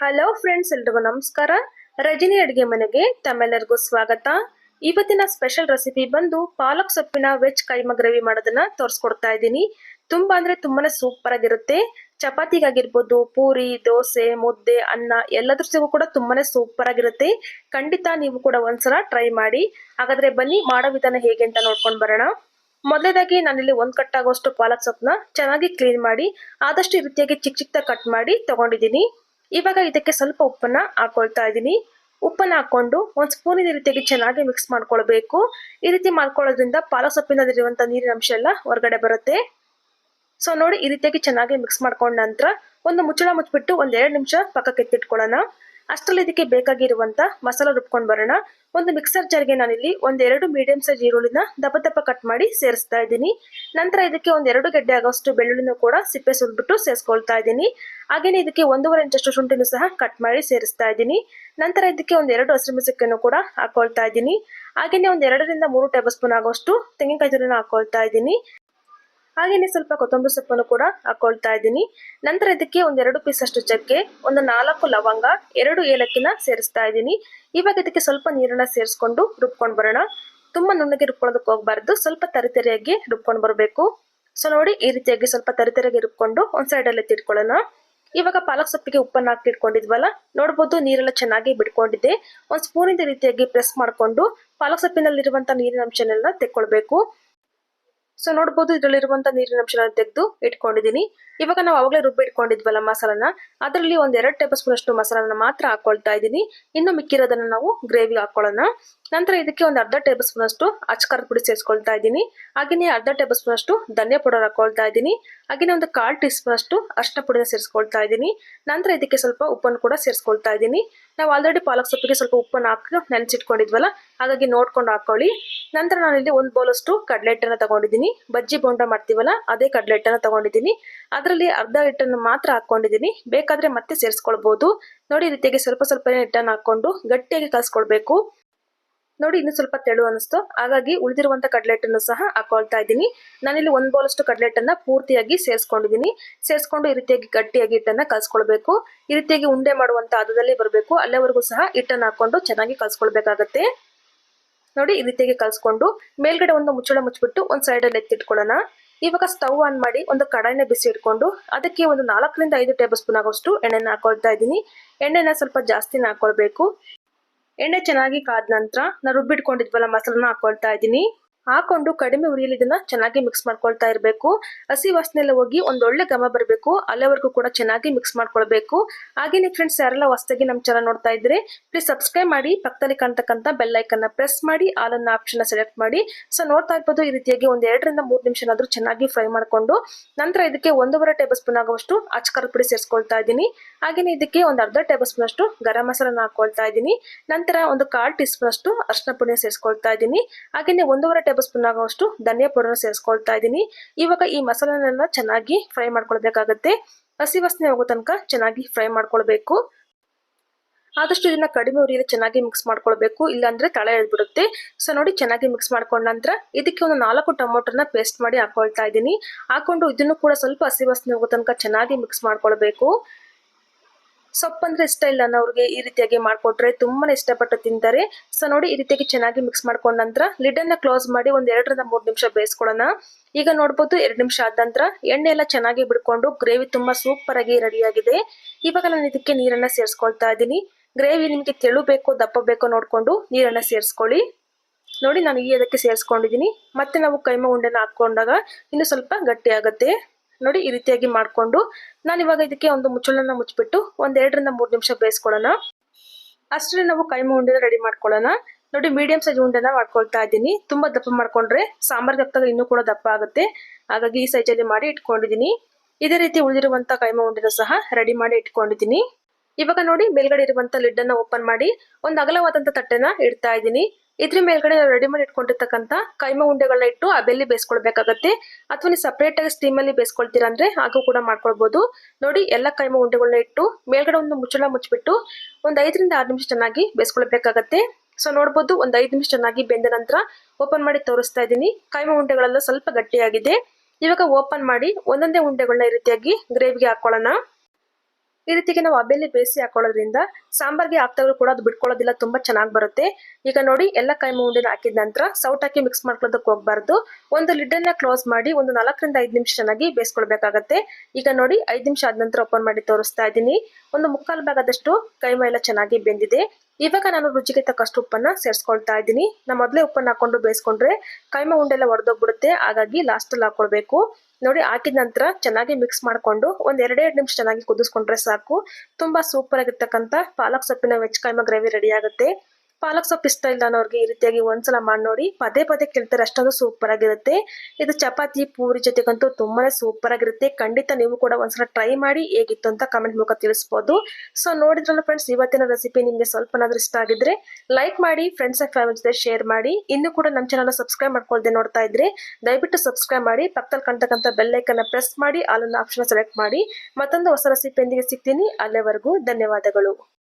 Hello friends ಎಲ್ರಿಗೂ ನಮಸ್ಕಾರ. ರಜನಿ ಅಡುಗೆ ಮನೆಗೆ ತಮ್ಮೆಲ್ಲರಿಗೂ ಸ್ವಾಗತ. ಇವತ್ತಿನ ಸ್ಪೆಷಲ್ ರೆಸಿಪಿ ಬಂದು ಪಾಲಕ್ ಸೊಪ್ಪಿನ ವೆಜ್ ಕೈಮ ಗ್ರೇವಿ ಮಾಡೋದನ್ನ ತೋರಿಸ್ಕೊಡ್ತಾ ಇದ್ದೀನಿ. ತುಂಬಾ ಅಂದ್ರೆ ತುಂಬಾನೇ ಸೂಪರ್ ಆಗಿರುತ್ತೆ. ಚಪಾತಿಗಾಗಿರ್ಬೋದು, ಪೂರಿ, ದೋಸೆ, ಮುದ್ದೆ, ಅನ್ನ ಎಲ್ಲದ್ರ ಜೊತೆಗೂ ಕೂಡ ತುಂಬಾನೇ ಸೂಪರ್ ಆಗಿರುತ್ತೆ. ಖಂಡಿತ ನೀವು ಕೂಡ ಒಂದ್ಸಲ ಟ್ರೈ ಮಾಡಿ. ಹಾಗಾದ್ರೆ ಬನ್ನಿ, ಮಾಡೋ ವಿಧಾನ ಹೇಗೆ ಅಂತ ನೋಡ್ಕೊಂಡು ಬರೋಣ. ಮೊದಲನೇದಾಗಿ ನಾನಿಲ್ಲಿ ಒಂದ್ ಕಟ್ಟಾಗುವಷ್ಟು ಪಾಲಕ್ ಸೊಪ್ಪನ್ನ ಚೆನ್ನಾಗಿ ಕ್ಲೀನ್ ಮಾಡಿ, ಆದಷ್ಟು ಈ ರೀತಿಯಾಗಿ ಚಿಕ್ಕ ಚಿಕ್ಕದಾಗಿ ಕಟ್ ಮಾಡಿ ತಗೊಂಡಿದ್ದೀನಿ. ಇವಾಗ ಇದಕ್ಕೆ ಸ್ವಲ್ಪ ಉಪ್ಪನ್ನ ಹಾಕೊಳ್ತಾ ಇದ್ದೀನಿ ಉಪ್ಪನ್ನ ಹಾಕೊಂಡು ಒಂದ್ ಸ್ಪೂನ್ ರೀತಿಯಾಗಿ ಚೆನ್ನಾಗಿ ಮಿಕ್ಸ್ ಮಾಡ್ಕೊಳ್ಬೇಕು. ಈ ರೀತಿ ಮಾಡ್ಕೊಳ್ಳೋದ್ರಿಂದ ಪಾಲಕ್ ಸೊಪ್ಪಿನಲ್ಲಿರುವಂಥ ನೀರಿನ ಅಂಶ ಎಲ್ಲ ಹೊರಗಡೆ ಬರುತ್ತೆ. ಸೊ ನೋಡಿ ಈ ರೀತಿಯಾಗಿ ಚೆನ್ನಾಗಿ ಮಿಕ್ಸ್ ಮಾಡ್ಕೊಂಡ ನಂತರ ಒಂದು ಮುಚ್ಚಳ ಮುಚ್ಚಿಬಿಟ್ಟು ಒಂದ್ ಎರಡು ನಿಮಿಷ ಪಕ್ಕಕ್ಕೆ ಎತ್ತಿಟ್ಕೊಳ್ಳೋಣ. ಅಷ್ಟರಲ್ಲಿ ಇದಕ್ಕೆ ಬೇಕಾಗಿರುವಂತ ಮಸಾಲ ರುಬ್ಕೊಂಡು ಬರೋಣ. ಒಂದು ಮಿಕ್ಸರ್ ಜಾರ್ಗೆ ನಾನಿಲ್ಲಿ ಒಂದೆರಡು ಮೀಡಿಯಂ ಸೈಜ್ ಈರುಳ್ಳಿನ ದಪ್ಪ ದಪ್ಪ ಕಟ್ ಮಾಡಿ ಸೇರಿಸ್ತಾ ಇದ್ದೀನಿ. ನಂತರ ಇದಕ್ಕೆ ಒಂದೆರಡು ಗಡ್ಡೆ ಆಗೋಷ್ಟು ಬೆಳ್ಳುಳ್ಳಿನೂ ಕೂಡ ಸಿಪ್ಪೆ ಸುಲ್ಬಿಟ್ಟು ಸೇರಿಸ್ಕೊಳ್ತಾ ಇದ್ದೀನಿ. ಹಾಗೇನೆ ಇದಕ್ಕೆ ಒಂದೂವರೆ ಇಂಚಷ್ಟು ಶುಂಠಿನೂ ಸಹ ಕಟ್ ಮಾಡಿ ಸೇರಿಸ್ತಾ ಇದ್ದೀನಿ. ನಂತರ ಇದಕ್ಕೆ ಒಂದೆರಡು ಹಸಿರು ಕೂಡ ಹಾಕೊಳ್ತಾ ಇದ್ದೀನಿ. ಹಾಗೇನೆ ಒಂದ್ ಎರಡರಿಂದ ಮೂರು ಟೇಬಲ್ ಸ್ಪೂನ್ ಆಗೋಷ್ಟು ತೆಂಗಿನಕಾಯಿ ತುರಿನ ಹಾಕೊಳ್ತಾ ಇದ್ದೀನಿ. ಹಾಗೇನೆ ಸ್ವಲ್ಪ ಕೊತ್ತಂಬರಿ ಸೊಪ್ಪನ್ನು ಕೂಡ ಹಾಕೊಳ್ತಾ ಇದ್ದೀನಿ. ನಂತರ ಇದಕ್ಕೆ ಒಂದೆರಡು ಪೀಸ್ ಅಷ್ಟು ಚಕ್ಕೆ, ಒಂದು ನಾಲ್ಕು ಲವಂಗ, ಎರಡು ಏಲಕ್ಕಿನ ಸೇರಿಸ್ತಾ ಇದ್ದೀನಿ. ಇವಾಗ ಇದಕ್ಕೆ ಸ್ವಲ್ಪ ನೀರನ್ನ ಸೇರಿಸ್ಕೊಂಡು ರುಬ್ಕೊಂಡು ಬರೋಣ. ತುಂಬಾ ನುಣ್ಣಗೆ ರುಬ್ಕೊಳ್ಳೋದಕ್ಕೆ ಹೋಗ್ಬಾರ್ದು. ಸ್ವಲ್ಪ ತರಿತರಿಯಾಗಿ ರುಬ್ಕೊಂಡು ಬರಬೇಕು. ಸೊ ನೋಡಿ, ಈ ರೀತಿಯಾಗಿ ಸ್ವಲ್ಪ ತರಿತರಿಯಾಗಿ ರುಬ್ಕೊಂಡು ಒಂದ್ ಸೈಡ್ ಅಲ್ಲಿ ತಿಟ್ಕೊಳ್ಳೋಣ ಇವಾಗ ಪಾಲಕ್ ಸೊಪ್ಪಿಗೆ ಉಪ್ಪನ್ನ ಹಾಕಿ ಇಟ್ಕೊಂಡಿದ್ವಲ್ಲ ನೋಡ್ಬೋದು ನೀರೆಲ್ಲ ಚೆನ್ನಾಗಿ ಬಿಟ್ಕೊಂಡಿದೆ. ಒಂದ್ ಸ್ಪೂನ್ ಇಂದ ರೀತಿಯಾಗಿ ಪ್ರೆಸ್ ಮಾಡ್ಕೊಂಡು ಪಾಲಕ್ ಸೊಪ್ಪಿನಲ್ಲಿರುವಂತ ನೀರಿನ ಅಂಶನೆಲ್ಲ ತೆಕ್ಕೊಳ್ಬೇಕು. ಸೊ ನೋಡ್ಬೋದು ಇದರಲ್ಲಿರುವಂತ ನೀರಿನ ಅಂಶನ ತೆಗೆದು ಇಟ್ಕೊಂಡಿದ್ದೀನಿ. ಇವಾಗ ನಾವು ಅವಾಗಲೇ ರುಬ್ಬಿ ಇಟ್ಕೊಂಡಿದ್ವಲ್ಲ ಮಸಾಲನ, ಅದರಲ್ಲಿ ಒಂದ್ ಎರಡು ಟೇಬಲ್ ಸ್ಪೂನ್ ಅಷ್ಟು ಮಸಾಲನ ಮಾತ್ರ ಹಾಕೊಳ್ತಾ ಇದ್ದೀನಿ. ಇನ್ನು ಮಿಕ್ಕಿರೋದನ್ನ ನಾವು ಗ್ರೇವಿ ಹಾಕೊಳ್ಳೋಣ. ನಂತರ ಇದಕ್ಕೆ ಒಂದು ಅರ್ಧ ಟೇಬಲ್ ಸ್ಪೂನ್ ಅಷ್ಟು ಅಚ್ಕಾರದ ಪುಡಿ ಸೇರಿಸ್ಕೊಳ್ತಾ ಇದ್ದೀನಿ. ಹಾಗೆಯೇ ಅರ್ಧ ಟೇಬಲ್ ಸ್ಪೂನ್ ಅಷ್ಟು ಧನಿಯಾ ಪೌಡರ್ ಹಾಕೊಳ್ತಾ ಇದ್ದೀನಿ. ಹಾಗೆಯೇ ಒಂದು ಕಾಲ್ ಟೀ ಸ್ಪೂನ್ ಅಷ್ಟು ಅರ್ಶಿನ ಪುಡಿನ ಸೇರಿಸ್ಕೊಳ್ತಾ ಇದ್ದೀನಿ. ನಂತರ ಇದಕ್ಕೆ ಸ್ವಲ್ಪ ಉಪ್ಪನ್ನು ಕೂಡ ಸೇರಿಸ್ಕೊಳ್ತಾ ಇದ್ದೀನಿ. ನಾವು ಆಲ್ರೆಡಿ ಪಾಲಕ್ ಸೊಪ್ಪಿಗೆ ಸ್ವಲ್ಪ ಉಪ್ಪನ್ನು ಹಾಕಿ ನೆನೆಸಿಟ್ಕೊಂಡಿದ್ವಲ್ಲ, ಹಾಗಾಗಿ ನೋಡ್ಕೊಂಡು ಹಾಕೊಳ್ಳಿ. ನಂತರ ನಾನಿಲ್ಲಿ ಒಂದು ಬೌಲ್ ಅಷ್ಟು ಕಡಲೆ ಹಿಟ್ಟನ್ನು ತಗೊಂಡಿದ್ದೀನಿ. ಬಜ್ಜಿ ಬೋಂಡ ಮಾಡ್ತೀವಲ್ಲ, ಅದೇ ಕಡಲೆ ಹಿಟ್ಟನ್ನು ತಗೊಂಡಿದ್ದೀನಿ. ಅದರಲ್ಲಿ ಅರ್ಧ ಹಿಟ್ಟನ್ನು ಮಾತ್ರ ಹಾಕೊಂಡಿದ್ದೀನಿ ಬೇಕಾದ್ರೆ ಮತ್ತೆ ಸೇರಿಸ್ಕೊಳ್ಬಹುದು ನೋಡಿ ರೀತಿಯಾಗಿ ಸ್ವಲ್ಪ ಸ್ವಲ್ಪ ಹಿಟ್ಟನ್ನು ಹಾಕೊಂಡು ಗಟ್ಟಿಯಾಗಿ ಕಲ್ಸ್ಕೊಳ್ಬೇಕು. ನೋಡಿ, ಇನ್ನು ಸ್ವಲ್ಪ ತೆಳು ಅನಿಸ್ತು ಹಾಗಾಗಿ ಉಳಿದಿರುವಂತ ಕಡ್ಲೆಟ್ಟನ್ನು ಸಹ ಹಾಕೊಳ್ತಾ ಇದ್ದೀನಿ. ನಾನಿಲ್ಲಿ ಒಂದ್ ಬೋಲಷ್ಟು ಅನ್ನ ಪೂರ್ತಿಯಾಗಿ ಸೇರಿಸ್ಕೊಂಡಿದ್ದೀನಿ. ಸೇರಿಸ್ಕೊಂಡು ಈ ರೀತಿಯಾಗಿ ಗಟ್ಟಿಯಾಗಿ ಹಿಟ್ಟನ್ನ ಕಲ್ಸ್ಕೊಳ್ಬೇಕು. ಈ ರೀತಿಯಾಗಿ ಉಂಡೆ ಮಾಡುವಂತ ಹದದಲ್ಲಿ ಬರಬೇಕು. ಅಲ್ಲಿವರೆಗೂ ಸಹ ಹಿಟ್ಟನ್ನ ಹಾಕೊಂಡು ಚೆನ್ನಾಗಿ ಕಲ್ಸ್ಕೊಳ್ಬೇಕಾಗತ್ತೆ. ನೋಡಿ, ಈ ರೀತಿಯಾಗಿ ಕಲ್ಸ್ಕೊಂಡು ಮೇಲ್ಗಡೆ ಒಂದು ಮುಚ್ಚಳ ಮುಚ್ಚಿಬಿಟ್ಟು ಒಂದ್ ಸೈಡ್ ಅಲ್ಲಿ ಎತ್ತಿಟ್ಕೊಳ್ಳೋಣ. ಇವಾಗ ಸ್ಟವ್ ಆನ್ ಮಾಡಿ ಒಂದು ಕಡಾಯಿನ ಬಿಸಿ ಇಟ್ಕೊಂಡು ಅದಕ್ಕೆ ಒಂದು ನಾಲ್ಕರಿಂದ ಐದು ಟೇಬಲ್ ಸ್ಪೂನ್ ಆಗೋಷ್ಟು ಎಣ್ಣೆನ ಹಾಕೊಳ್ತಾ ಇದ್ದೀನಿ. ಎಣ್ಣೆನ ಸ್ವಲ್ಪ ಜಾಸ್ತಿನ ಹಾಕೊಳ್ಬೇಕು. ಎಣ್ಣೆ ಚೆನ್ನಾಗಿ ಕಾದ ನಂತರ ನಾ ರುಬ್ಬಿಟ್ಕೊಂಡಿದ್ವಲ್ಲ ಮಸಾಲನ ಹಾಕೊಳ್ತಾ ಇದ್ದೀನಿ. ಹಾಕೊಂಡು ಕಡಿಮೆ ಉರಿಯಲ್ಲಿ ಇದನ್ನ ಚೆನ್ನಾಗಿ ಮಿಕ್ಸ್ ಮಾಡ್ಕೊಳ್ತಾ ಇರಬೇಕು. ಹಸಿ ವಾಸನೆ ಎಲ್ಲ ಹೋಗಿ ಒಂದೊಳ್ಳೆ ಘಮ ಬರಬೇಕು. ಅಲ್ಲಿವರೆಗೂ ಕೂಡ ಚೆನ್ನಾಗಿ ಮಿಕ್ಸ್ ಮಾಡ್ಕೊಳ್ಬೇಕು. ಹಾಗೇನೆ ಫ್ರೆಂಡ್ಸ್ ಯಾರೆಲ್ಲ ಹೊಸದಾಗಿ ನಮ್ಮ ಚಾನಲ್ ನೋಡ್ತಾ ಇದ್ರೆ ಪ್ಲೀಸ್ ಸಬ್ಸ್ಕ್ರೈಬ್ ಮಾಡಿ, ಪಕ್ಕದಲ್ಲಿ ಕಾಣ್ತಕ್ಕಂಥ ಬೆಲ್ ಐಕನ್ನ ಪ್ರೆಸ್ ಮಾಡಿ ಆಲನ್ನ ಆಪ್ಷನ್ ಸೆಲೆಕ್ಟ್ ಮಾಡಿ. ಸೊ ನೋಡ್ತಾ ಇರ್ಬೋದು ಈ ರೀತಿಯಾಗಿ ಒಂದ್ ಎರಡರಿಂದ ಮೂರು ನಿಮಿಷನಾದ್ರೂ ಚೆನ್ನಾಗಿ ಫ್ರೈ ಮಾಡ್ಕೊಂಡು, ನಂತರ ಇದಕ್ಕೆ ಒಂದೂವರೆ ಟೇಬಲ್ ಸ್ಪೂನ್ ಆಗುವಷ್ಟು ಅಚ್ಕಾರದ ಪುಡಿ ಸೇರಿಸ್ಕೊಳ್ತಾ ಇದ್ದೀನಿ. ಹಾಗೇನೆ ಇದಕ್ಕೆ ಒಂದು ಅರ್ಧ ಟೇಬಲ್ ಸ್ಪೂನ್ ಅಷ್ಟು ಗರಂ ಮಸಾಲನ ಹಾಕೊಳ್ತಾ ಇದ್ದೀನಿ. ನಂತರ ಒಂದು ಕಾಲ್ ಟೀ ಸ್ಪೂನ್ ಅಷ್ಟು ಅರ್ಶಿನ ಪುಡಿ ಸೇರಿಸ್ಕೊಳ್ತಾ ಇದ್ದೀನಿ. ಹಾಗೇನೆ ಒಂದೂವರೆ ಟೇಬಲ್ ಸ್ಪೂನ್ ಆಗುವಷ್ಟು ಧನಿಯಾ ಪೌಡರ್ ಸೇರಿಸ್ಕೊಳ್ತಾ ಇದ್ದೀನಿ. ಇವಾಗ ಈ ಮಸಾಲನೆಲ್ಲ ಚೆನ್ನಾಗಿ ಫ್ರೈ ಮಾಡ್ಕೊಳ್ಬೇಕಾಗತ್ತೆ. ಹಸಿ ವಾಸನೆ ಹೋಗೋ ತನಕ ಚೆನ್ನಾಗಿ ಫ್ರೈ ಮಾಡ್ಕೊಳ್ಬೇಕು. ಆದಷ್ಟು ಇದನ್ನ ಕಡಿಮೆ ಉರಿಯಲ್ಲಿ ಚೆನ್ನಾಗಿ ಮಿಕ್ಸ್ ಮಾಡ್ಕೊಳ್ಬೇಕು. ಇಲ್ಲಾಂದ್ರೆ ತಳ ಎಳ್ಬಿಡುತ್ತೆ ಸೊ ನೋಡಿ ಚೆನ್ನಾಗಿ ಮಿಕ್ಸ್ ಮಾಡ್ಕೊಂಡ ನಂತರ ಇದಕ್ಕೆ ಒಂದು ನಾಲ್ಕು ಟೊಮೊಟೊನ ಪೇಸ್ಟ್ ಮಾಡಿ ಹಾಕೊಳ್ತಾ ಇದ್ದೀನಿ. ಹಾಕೊಂಡು ಇದನ್ನು ಕೂಡ ಸ್ವಲ್ಪ ಹಸಿ ವಾಸನೆ ಹೋಗೋ ತನಕ ಚೆನ್ನಾಗಿ ಮಿಕ್ಸ್ ಮಾಡ್ಕೊಳ್ಬೇಕು. ಸೊಪ್ಪಂದ್ರೆ ಇಷ್ಟ ಇಲ್ಲ ಅನ್ನೋರಿಗೆ ಈ ರೀತಿಯಾಗಿ ಮಾಡಿಕೊಟ್ರೆ ತುಂಬಾನೇ ಇಷ್ಟಪಟ್ಟು ತಿಂತಾರೆ. ಸೊ ನೋಡಿ ಈ ರೀತಿಯಾಗಿ ಚೆನ್ನಾಗಿ ಮಿಕ್ಸ್ ಮಾಡ್ಕೊಂಡ ನಂತರ ಲಿಡ್ ಅನ್ನ ಕ್ಲೋಸ್ ಮಾಡಿ ಒಂದ್ ಎರಡರಿಂದ ಮೂರು ನಿಮಿಷ ಬೇಯಿಸ್ಕೊಳ್ಳೋಣ. ಈಗ ನೋಡ್ಬೋದು ಎರಡು ನಿಮಿಷ ಆದ ನಂತರ ಎಣ್ಣೆ ಎಲ್ಲ ಚೆನ್ನಾಗಿ ಬಿಡ್ಕೊಂಡು ಗ್ರೇವಿ ತುಂಬಾ ಸೂಪರ್ ಆಗಿ ರೆಡಿ ಆಗಿದೆ. ಇವಾಗ ನಾನು ಇದಕ್ಕೆ ನೀರನ್ನ ಸೇರಿಸ್ಕೊಳ್ತಾ ಇದ್ದೀನಿ. ಗ್ರೇವಿ ನಿಮಗೆ ತೆಳು ಬೇಕೋ ದಪ್ಪ ಬೇಕೋ ನೋಡ್ಕೊಂಡು ನೀರನ್ನ ಸೇರಿಸ್ಕೊಳ್ಳಿ. ನೋಡಿ ನಾನು ಈ ಅದಕ್ಕೆ ಸೇರಿಸ್ಕೊಂಡಿದ್ದೀನಿ. ಮತ್ತೆ ನಾವು ಕೈಮ ಉಂಡೆನ ಹಾಕೊಂಡಾಗ ಇನ್ನು ಸ್ವಲ್ಪ ಗಟ್ಟಿ ಆಗುತ್ತೆ. ನೋಡಿ ಈ ರೀತಿಯಾಗಿ ಮಾಡಿಕೊಂಡು ನಾನು ಇವಾಗ ಇದಕ್ಕೆ ಒಂದು ಮುಚ್ಚಳನ್ನ ಮುಚ್ಚಿಬಿಟ್ಟು ಒಂದು ಎರಡರಿಂದ ಮೂರು ನಿಮಿಷ ಬೇಯಿಸ್ಕೊಳ್ಳೋಣ. ಅಷ್ಟರಲ್ಲಿ ನಾವು ಕೈಮ ಉಂಡೆನ ರೆಡಿ ಮಾಡ್ಕೊಳ್ಳೋಣ. ನೋಡಿ ಮೀಡಿಯಂ ಸೈಜ್ ಉಂಡೆನ ಮಾಡ್ಕೊಳ್ತಾ ಇದ್ದೀನಿ. ತುಂಬಾ ದಪ್ಪ ಮಾಡ್ಕೊಂಡ್ರೆ ಸಾಂಬಾರ್ಗೆ ಹಾಕ್ದಾಗ ಇನ್ನೂ ಕೂಡ ದಪ್ಪ ಆಗುತ್ತೆ. ಹಾಗಾಗಿ ಈ ಸೈಜಲ್ಲಿ ಮಾಡಿ ಇಟ್ಕೊಂಡಿದ್ದೀನಿ. ಇದೇ ರೀತಿ ಉಳಿದಿರುವಂತ ಕೈಮ ಉಂಡೆನ ಸಹ ರೆಡಿ ಮಾಡಿ ಇಟ್ಕೊಂಡಿದ್ದೀನಿ. ಇವಾಗ ನೋಡಿ ಮೇಲ್ಗಡೆ ಇರುವಂತ ಲಿಡ್ ಅನ್ನ ಓಪನ್ ಮಾಡಿ ಒಂದು ಅಗಲವಾದಂತ ತಟ್ಟೆನ ಇಡ್ತಾ ಇದ್ದೀನಿ. ಇದ್ರ ಮೇಲ್ಗಡೆ ನಾವು ರೆಡಿ ಮಾಡಿ ಇಟ್ಕೊಂಡಿರ್ತಕ್ಕಂಥ ಕೈಮ ಉಂಡೆಗಳನ್ನ ಇಟ್ಟು ಆ ಬೆಲ್ಲಿ ಬೇಯಿಸ್ಕೊಳ್ಬೇಕಾಗತ್ತೆ. ಅಥವಾ ನೀವು ಸಪ್ರೇಟ್ ಆಗಿ ಸ್ಟೀಮ್ ಅಲ್ಲಿ ಬೇಯಿಸ್ಕೊಳ್ತೀರಾ ಅಂದ್ರೆ ಹಾಗೂ ಕೂಡ ಮಾಡ್ಕೊಳ್ಬಹುದು ನೋಡಿ, ಎಲ್ಲ ಕೈಮ ಉಂಡೆಗಳನ್ನ ಇಟ್ಟು ಮೇಲ್ಗಡೆ ಒಂದು ಮುಚ್ಚಳ ಮುಚ್ಚಿಬಿಟ್ಟು ಒಂದು ಐದರಿಂದ ಆರು ನಿಮಿಷ ಚೆನ್ನಾಗಿ ಬೇಯಿಸ್ಕೊಳ್ಬೇಕಾಗತ್ತೆ. ಸೊ ನೋಡ್ಬೋದು, ಒಂದು ಐದು ನಿಮಿಷ ಚೆನ್ನಾಗಿ ಬೆಂದ ನಂತರ ಓಪನ್ ಮಾಡಿ ತೋರಿಸ್ತಾ ಇದ್ದೀನಿ. ಕೈಮ ಉಂಡೆಗಳೆಲ್ಲ ಸ್ವಲ್ಪ ಗಟ್ಟಿಯಾಗಿದೆ. ಇವಾಗ ಓಪನ್ ಮಾಡಿ ಒಂದೊಂದೇ ಉಂಡೆಗಳನ್ನ ಈ ರೀತಿಯಾಗಿ ಗ್ರೇವಿಗೆ ಹಾಕೊಳ್ಳೋಣ. ಈ ರೀತಿಗೆ ನಾವು ಅಬ್ಬೆಯಲ್ಲಿ ಬೇಯಿಸಿ ಹಾಕೊಳ್ಳೋದ್ರಿಂದ ಸಾಂಬಾರ್ಗೆ ಹಾಕ್ದಾಗಲೂ ಕೂಡ ಅದು ಬಿಟ್ಕೊಳ್ಳೋದಿಲ್ಲ, ತುಂಬಾ ಚೆನ್ನಾಗಿ ಬರುತ್ತೆ. ಈಗ ನೋಡಿ, ಎಲ್ಲ ಉಂಡೆನ ಹಾಕಿದ ನಂತರ ಸೌಟ್ ಹಾಕಿ ಮಿಕ್ಸ್ ಮಾಡ್ಕೊಳ್ಳೋದಕ್ಕೆ ಹೋಗ್ಬಾರ್ದು. ಒಂದು ಲಿಡ್ ಅನ್ನ ಕ್ಲೋಸ್ ಮಾಡಿ ಒಂದು ನಾಲ್ಕರಿಂದ ಐದು ನಿಮಿಷ ಚೆನ್ನಾಗಿ ಬೇಯಿಸ್ಕೊಳ್ಬೇಕಾಗತ್ತೆ. ಈಗ ನೋಡಿ, ಐದು ನಿಮಿಷ ಆದ ನಂತರ ಓಪನ್ ಮಾಡಿ ತೋರಿಸ್ತಾ ಇದ್ದೀನಿ. ಒಂದು ಮುಕ್ಕಾಲು ಭಾಗದಷ್ಟು ಕೈಮ ಎಲ್ಲ ಚೆನ್ನಾಗಿ ಬೆಂದಿದೆ. ಇವಾಗ ನಾನು ರುಚಿಗೆ ತಕ್ಕಷ್ಟು ಉಪ್ಪನ್ನ ಸೇರಿಸ್ಕೊಳ್ತಾ ಇದ್ದೀನಿ. ನಾ ಮೊದಲೇ ಉಪ್ಪನ್ನ ಹಾಕೊಂಡು ಬೇಯಿಸ್ಕೊಂಡ್ರೆ ಕೈಮ ಉಂಡೆಲ್ಲ ಒಡೆದೋಗ್ಬಿಡುತ್ತೆ. ಹಾಗಾಗಿ ಲಾಸ್ಟಲ್ಲಿ ಹಾಕೊಳ್ಬೇಕು. ನೋಡಿ ಹಾಕಿದ ನಂತರ ಚೆನ್ನಾಗಿ ಮಿಕ್ಸ್ ಮಾಡಿಕೊಂಡು ಒಂದ್ ಎರಡೆರಡು ನಿಮಿಷ ಚೆನ್ನಾಗಿ ಕುದಿಸ್ಕೊಂಡ್ರೆ ಸಾಕು. ತುಂಬಾ ಸೂಪರ್ ಆಗಿರ್ತಕ್ಕಂಥ ಪಾಲಕ್ ಸೊಪ್ಪಿನ ವೆಜ್ ಕೈಮ ಗ್ರೇವಿ ರೆಡಿ ಆಗುತ್ತೆ. ಪಾಲಕ್ ಸೊಪ್ಪು ಇಷ್ಟ ಇಲ್ಲ ಅನ್ನೋರ್ಗೆ ಈ ರೀತಿಯಾಗಿ ಒಂದ್ಸಲ ಮಾಡಿ ನೋಡಿ. ಪದೇ ಪದೇ ಕೇಳ್ತಾರೆ ಅಷ್ಟೊಂದು ಸೂಪರ್ ಆಗಿರುತ್ತೆ. ಇದು ಚಪಾತಿ, ಪೂರಿ ಜೊತೆಗಂತೂ ತುಂಬಾನೇ ಸೂಪರ್ ಆಗಿರುತ್ತೆ. ಖಂಡಿತ ನೀವು ಕೂಡ ಒಂದ್ಸಲ ಟ್ರೈ ಮಾಡಿ ಹೇಗಿತ್ತು ಅಂತ ಕಮೆಂಟ್ ಮೂಲಕ ತಿಳಿಸ್ಬೋದು. ಸೊ ನೋಡಿದ್ರಲ್ಲ ಫ್ರೆಂಡ್ಸ್ ಇವತ್ತಿನ ರೆಸಿಪಿ ನಿಮಗೆ ಸ್ವಲ್ಪನಾದ್ರೂ ಇಷ್ಟ ಆಗಿದ್ರೆ ಲೈಕ್ ಮಾಡಿ ಫ್ರೆಂಡ್ಸ್ ಅಂಡ್ ಫ್ಯಾಮಿಲಿ ಜೊತೆ ಶೇರ್ ಮಾಡಿ. ಇನ್ನು ಕೂಡ ನಮ್ಮ ಚಾನಲ್ ಸಬ್ಸ್ಕ್ರೈಬ್ ಮಾಡ್ಕೊಳ್ದೆ ನೋಡ್ತಾ ಇದ್ರೆ ದಯವಿಟ್ಟು ಸಬ್ಸ್ಕ್ರೈಬ್ ಮಾಡಿ, ಪಕ್ಕದಲ್ಲಿ ಕಾಣ್ತಕ್ಕಂಥ ಬೆಲ್ ಐಕನ್ನ ಪ್ರೆಸ್ ಮಾಡಿ ಅಲ್ಲೊಂದು ಆಪ್ಷನ್ ಸೆಲೆಕ್ಟ್ ಮಾಡಿ. ಮತ್ತೊಂದು ಹೊಸ ರೆಸಿಪಿಯೊಂದಿಗೆ ಸಿಗ್ತೀನಿ. ಅಲ್ಲಿವರೆಗೂ ಧನ್ಯವಾದಗಳು.